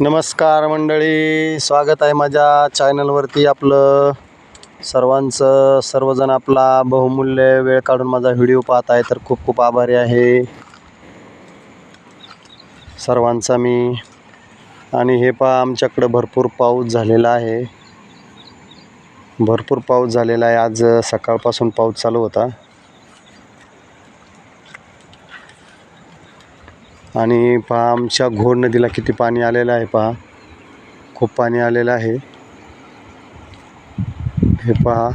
नमस्कार मंडळी स्वागत आहे माझ्या चॅनलवरती आपलं सर्वांचं. सर्वजण आपला बहुमूल्य वेळ काढून माझा व्हिडिओ पाहत आहे तर खूप खूप आभारी आहे. सर्वांचा मी आणि हे पहा आमच्याकडं भरपूर पाऊस झालेला आहे. भरपूर पाऊस झालेला आहे. आज सकाळपासून पाऊस चालू होता. आणि पहा आमच्या घोड नदीला किती पाणी आलेलं आहे पहा. खूप पाणी आलेलं आहे. हे पहा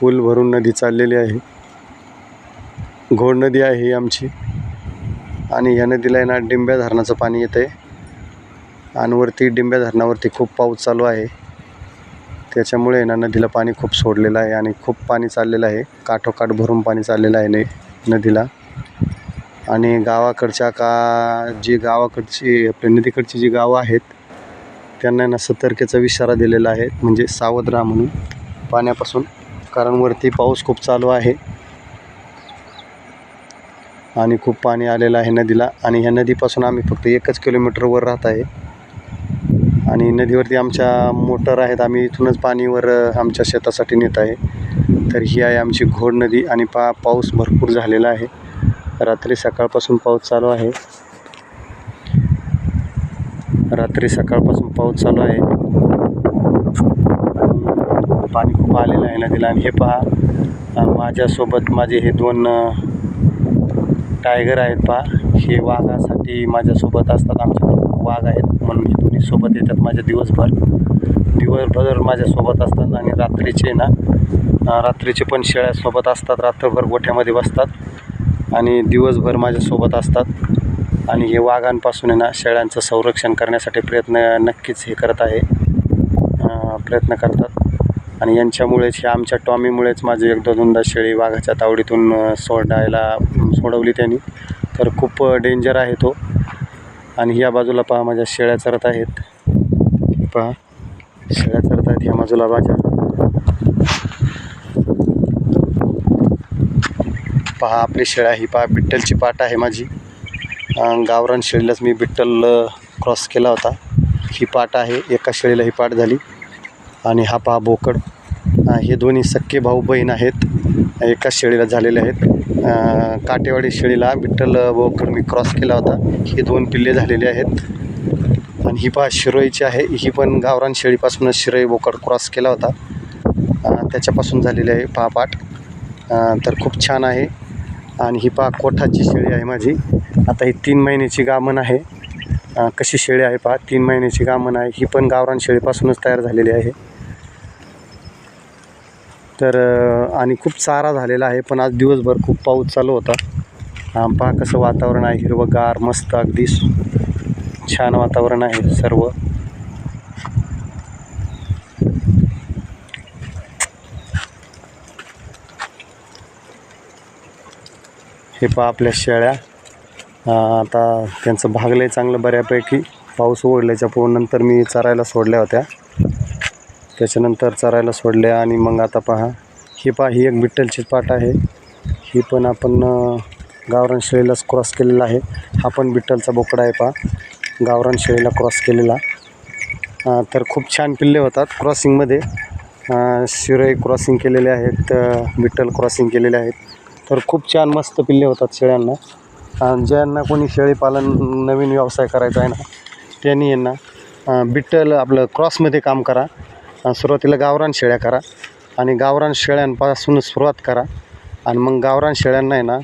पूल भरून नदी चाललेली आहे. घोड नदी आहे ही आमची. आणि या नदीला आहे ना डिंब्या धरणाचं पाणी येतं आहे आणि वरती डिंब्या धरणावरती खूप पाऊस चालू आहे. त्याच्यामुळे ना नदीला पाणी खूप सोडलेलं आहे आणि खूप पाणी चाललेलं आहे. काठोकाठ भरून पाणी चाललेलं आहे नदीला. आणि गावाकडच्या का जी गावाकडची आपल्या नदीकडची जी गावं आहेत त्यांना ना सतर्कतेचा इशारा दिलेला आहे म्हणजे सावध राहा म्हणून पाण्यापासून. कारण वरती पाऊस खूप चालू आहे. आणि खूप पाणी आलेलं आहे नदीला. आणि ह्या नदीपासून आम्ही फक्त एकच किलोमीटरवर राहत आहे. आणि नदीवरती आमच्या मोटर आहेत. आम्ही इथूनच पाणीवर आमच्या शेतासाठी नेत आहे. तर ही आहे आमची घोड नदी आणि पा पाऊस भरपूर झालेला आहे. रात्री सकाळपासून पाऊस चालू आहे. रात्री सकाळपासून पाऊस चालू आहे. पाणी खूप आलेलं आहे नदीला. आणि हे पहा माझ्यासोबत माझे हे दोन टायगर आहेत पहा. हे वाघासाठी माझ्यासोबत असतात. आमच्याकडे खूप वाघ आहेत. म्हणून हे दोन्ही सोबत येतात माझ्या दिवसभर. दिवसभर माझ्यासोबत असतात आणि रात्रीचे ना रात्रीचे पण शेळ्यासोबत असतात. रात्रभर गोठ्यामध्ये बसतात. आणि दिवसभर माझ्यासोबत असतात. आणि हे वाघांपासून आहे ना शेळ्यांचं संरक्षण करण्यासाठी प्रयत्न नक्कीच हे करत आहे. प्रयत्न करतात. आणि यांच्यामुळेच हे आमच्या टॉमीमुळेच माझी एकदा दोनदा शेळी वाघाच्या तावडीतून सोडायला सोडवली त्यांनी. तर खूप डेंजर आहे तो. आणि या बाजूला पहा माझ्या शेळ्या चरत आहेत. पहा. शेळ्या चरत आहेत ह्या बाजूला माझ्या. पहा आपली शेळ्या ही पहा बिट्टलची पाट आहे माझी. गावरान शेळीलाच मी बिट्टल क्रॉस केला होता. ही पाट आहे एका शेळीला ही पाट झाली. आणि हा पहा बोकड. हे दोन्ही सख्खे भाऊ बहीण आहेत. एकाच शेळीला झालेले आहेत. काटेवाडी शेळीला बिट्टल बोकड मी क्रॉस केला होता. हे दोन पिल्ले झालेले आहेत. आणि ही पहा शिरोईची आहे. ही पण गावरान शेळीपासूनच शिरोई बोकड क्रॉस केला होता. त्याच्यापासून झालेली आहे पहा पाट. तर खूप छान आहे. आणि ही पहा कोठाची शेळी आहे माझी. आता ही तीन महिन्याची गामण आहे. कशी शेळी आहे पहा तीन महिन्याची गामण आहे. ही पण गावरान शेळीपासूनच तयार झालेली आहे. तर आणि खूप चारा झालेला आहे पण आज दिवसभर खूप पाऊस चालू होता. पहा कसं वातावरण आहे हिरवंगार मस्त अगदी छान वातावरण आहे सर्व. हे पहा आपल्या शेळ्या. आता त्यांचं भागलं चांगलं बऱ्यापैकी. पाऊस ओढल्याच्या पूर्ण नंतर मी चरायला सोडल्या होत्या. त्याच्यानंतर चरायला सोडल्या आणि मग आता पहा. ही पहा ही एक बिट्टलची पाट आहे. ही पण आपण गावरान शेळीलाच क्रॉस केलेला आहे. हा पण विठ्ठलचा बोकडा आहे पहा. गावरान शेळीला क्रॉस केलेला. तर खूप छान पिल्ले होतात क्रॉसिंगमध्ये अं, शिरोई क्रॉसिंग केलेले आहेत विठ्ठल क्रॉसिंग केलेले आहेत. तर खूप छान मस्त पिल्ले होतात शेळ्यांना. आणि ज्यांना कोणी शेळीपालन नवीन व्यवसाय करायचा आहे ना त्यांनी यांना बिट्टल आपलं क्रॉसमध्ये काम करा. सुरुवातीला गावरान शेळ्या करा आणि गावरान शेळ्यांपासून सुरुवात करा. आणि मग गावरान शेळ्यांना आहे ना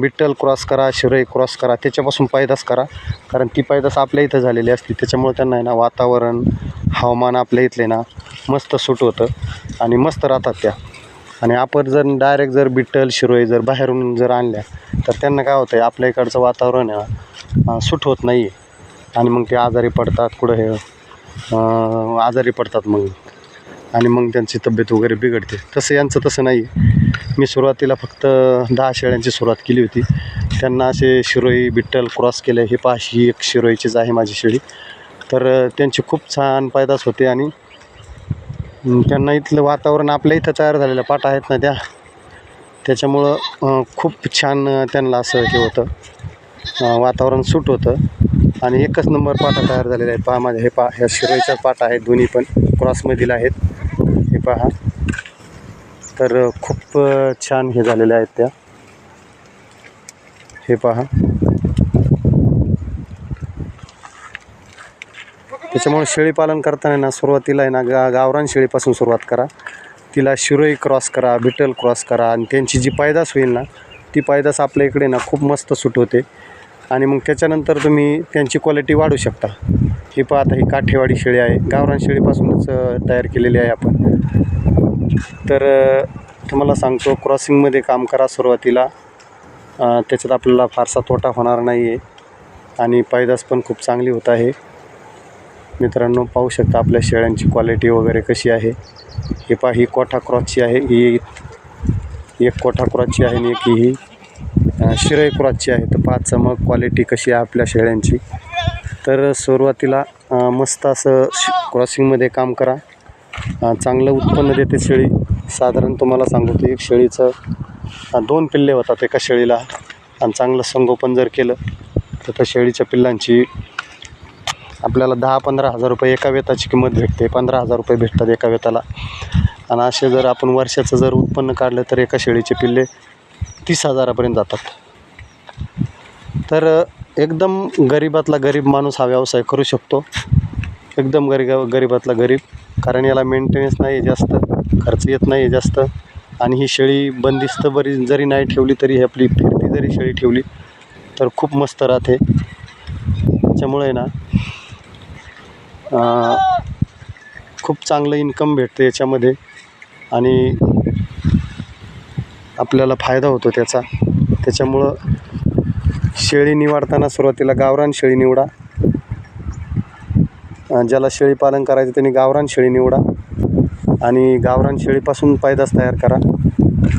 बिट्टल क्रॉस करा शिरोई क्रॉस करा त्याच्यापासून पायदास करा. कारण ती पायदास आपल्या इथं झालेली असते त्याच्यामुळे त्यांना आहे ना वातावरण हवामान आपल्या इथले ना मस्त सूट होतं. आणि मस्त राहतात त्या. आणि आपण जर डायरेक्ट जर बिट्टल शिरोई जर बाहेरून जर आणल्या तर त्यांना काय होतं आहे आपल्या इकडचं वातावरण आहे सूट होत नाही आहे आणि मग ते आजारी पडतात कुठं हे आजारी पडतात मग. आणि मग त्यांची तब्येत वगैरे बिघडते. तसं यांचं तसं नाही मी सुरुवातीला फक्त दहा शेळ्यांची सुरुवात केली होती. त्यांना असे शिरोई बिट्टल क्रॉस केले. हे पहा ही एक शिरोईचीच आहे माझी शेळी. तर त्यांची खूप छान पैदास होते आणि त्यांना इथलं वातावरण आपल्या इथं तयार झालेल्या पाठ आहेत ना त्या. त्याच्यामुळं खूप छान त्यांना असं हे होतं. वातावरण सूट होतं. आणि एकच नंबर पाटा तयार झालेला आहे. पहा माझ्या हे पहा ह्या शिरोईच्या पाटा आहेत. दोन्ही पण क्रॉसमधील आहेत. हे पहा. तर खूप छान हे झालेले आहेत त्या. हे पहा. त्याच्यामुळे शेळीपालन करताना ना सुरुवातीला आहे ना गा गावरान शेळीपासून सुरुवात करा. तिला शिरोई क्रॉस करा बिटल क्रॉस करा आणि त्यांची जी पायदास होईल ना ती पायदास आपल्या इकडे ना खूप मस्त सूट होते. आणि मग त्याच्यानंतर तुम्ही त्यांची क्वालिटी वाढू शकता. ही पहा आता ही काठेवाडी शेळी आहे. गावरान शेळीपासूनच तयार केलेली आहे आपण. तर तुम्हाला सांगतो क्रॉसिंगमध्ये काम करा सुरुवातीला. त्याच्यात आपल्याला फारसा तोटा होणार नाही आहे आणि पायदास पण खूप चांगली होत आहे. मित्रांनो पाहू शकता आपल्या शेळ्यांची क्वालिटी वगैरे कशी आहे. हे पहा ही कोठा क्रॉसची आहे. ही एक कोठा क्रॉसची आहे आणि एक ही अ, क्रॉसची आहे. तर पहा चमक क्वालिटी कशी आहे आपल्या शेळ्यांची. तर सुरुवातीला मस्त असं क्रॉसिंगमध्ये काम करा. चांगलं उत्पन्न देते शेळी. साधारण तुम्हाला सांगतो की एक शेळीचं दोन पिल्ले होतात एका शेळीला. आणि चांगलं संगोपन जर केलं तर त्या शेळीच्या पिल्लांची आपल्याला दहा पंधरा हजार रुपये एका वेताची किंमत भेटते. पंधरा हजार रुपये भेटतात एका वेताला. आणि असे जर आपण वर्षाचं जर उत्पन्न काढलं तर एका शेळीचे पिल्ले तीस हजारापर्यंत जातात. तर एकदम गरिबातला गरीब माणूस हा व्यवसाय करू शकतो. एकदम गरी गरिबातला गरीब. कारण याला मेंटेनन्स नाही आहे जास्त खर्च येत नाही आहे जास्त. आणि ही शेळी बंदिस्त बरी जरी नाही ठेवली तरी ही आपली फिरती जरी शेळी ठेवली तर खूप मस्त राहते. त्याच्यामुळे ना खूप चांगलं इन्कम भेटतं याच्यामध्ये. आणि आपल्याला फायदा होतो त्याचा. त्याच्यामुळं शेळी निवडताना सुरुवातीला गावरान शेळी निवडा. ज्याला शेळी पालन करायचं त्यांनी गावरान शेळी निवडा. आणि गावरान शेळीपासून पैदास तयार करा.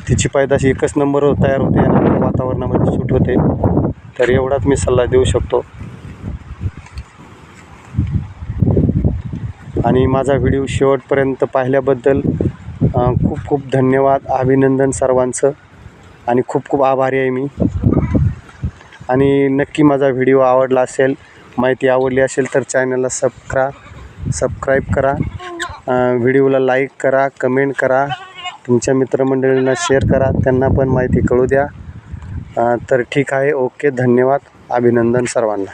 तिची पैदास एकच नंबरवर तयार होते आणि आपल्या वातावरणामध्ये सूट होते. तर एवढाच मी सल्ला देऊ शकतो. आणि माझा व्हिडिओ शेवटपर्यंत पाहिल्याबद्दल खूप खूप धन्यवाद अभिनंदन सर्वांचं आणि खूप खूप आभारी आहे मी. आणि नक्की माझा व्हिडिओ आवडला असेल माहिती आवडली असेल तर चॅनलला सबक्रा सबस्क्राईब करा. व्हिडिओला लाईक करा कमेंट करा. तुमच्या मित्रमंडळींना शेअर करा त्यांना पण माहिती कळू द्या. तर ठीक आहे ओके धन्यवाद अभिनंदन सर्वांना.